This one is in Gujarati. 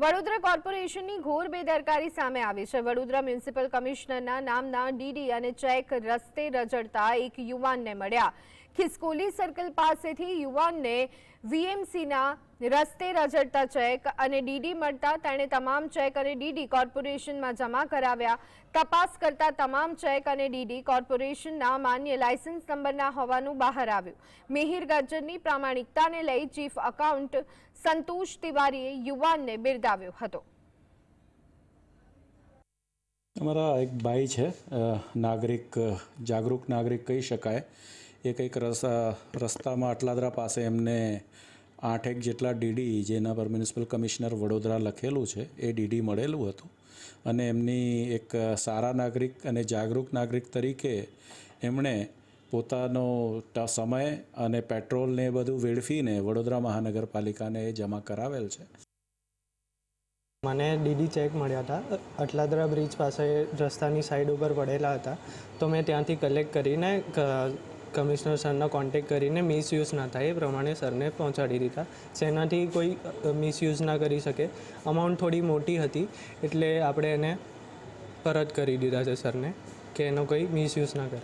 વડોદરા કોર્પોરેશનની ઘોર બેદરકારી સામે આવી છે. વડોદરા મ્યુનિસિપલ કમિશનરના નામના ડીડી અને ચેક રસ્તે રજડતા એક યુવાનને મળ્યા. ખિસકોલી સર્કલ પાસેથી યુવાનને વીએમસીના રસ્તે રજડતા ચેક અને ડીડી મળતા તેણે તમામ ચેક અને ડીડી કોર્પોરેશનમાં જમા કરાવ્યા. તપાસ કરતા તમામ ચેક અને ડીડી કોર્પોરેશનના માન્ય લાયસન્સ નંબરના હોવાનું બહાર આવ્યું. મિહિર ગજ્જરની પ્રામાણિકતાને લઈ ચીફ અકાઉન્ટ સંતોષ તિવારીએ યુવાનને બિરદાવ્યો હતો. અમારા એક ભાઈ છે નાગરિક જાગૃત નાગરિક કહી શકાય. એ કંઈક રસ્તા રસ્તામાં અટલાદરા પાસે એમને આઠેક જેટલા ડીડી જેના પર મ્યુનિસિપલ કમિશનર વડોદરા લખેલું છે, એ ડીડી મળેલું હતું. અને એમની એક સારા નાગરિક અને જાગૃત નાગરિક તરીકે એમણે પોતાનો સમય અને પેટ્રોલને એ બધું વેડફીને વડોદરા મહાનગરપાલિકાને એ જમા કરાવેલ છે. મને ડીડી ચેક મળ્યા હતા. અટલાદરા બ્રિજ પાસે રસ્તાની સાઈડ ઉપર પડેલા હતા. તો મેં ત્યાંથી કલેક્ટ કરીને કમિશનર સરનો કોન્ટેક કરીને મિસયુઝ ના થાય એ પ્રમાણે સરને પહોંચાડી દીધા. જેનાથી કોઈ મિસયુઝ ના કરી શકે. અમાઉન્ટ થોડી મોટી હતી, એટલે આપણે એને પરત કરી દીધા છે સરને, કે એનો કોઈ મિસયુઝ ના કરે.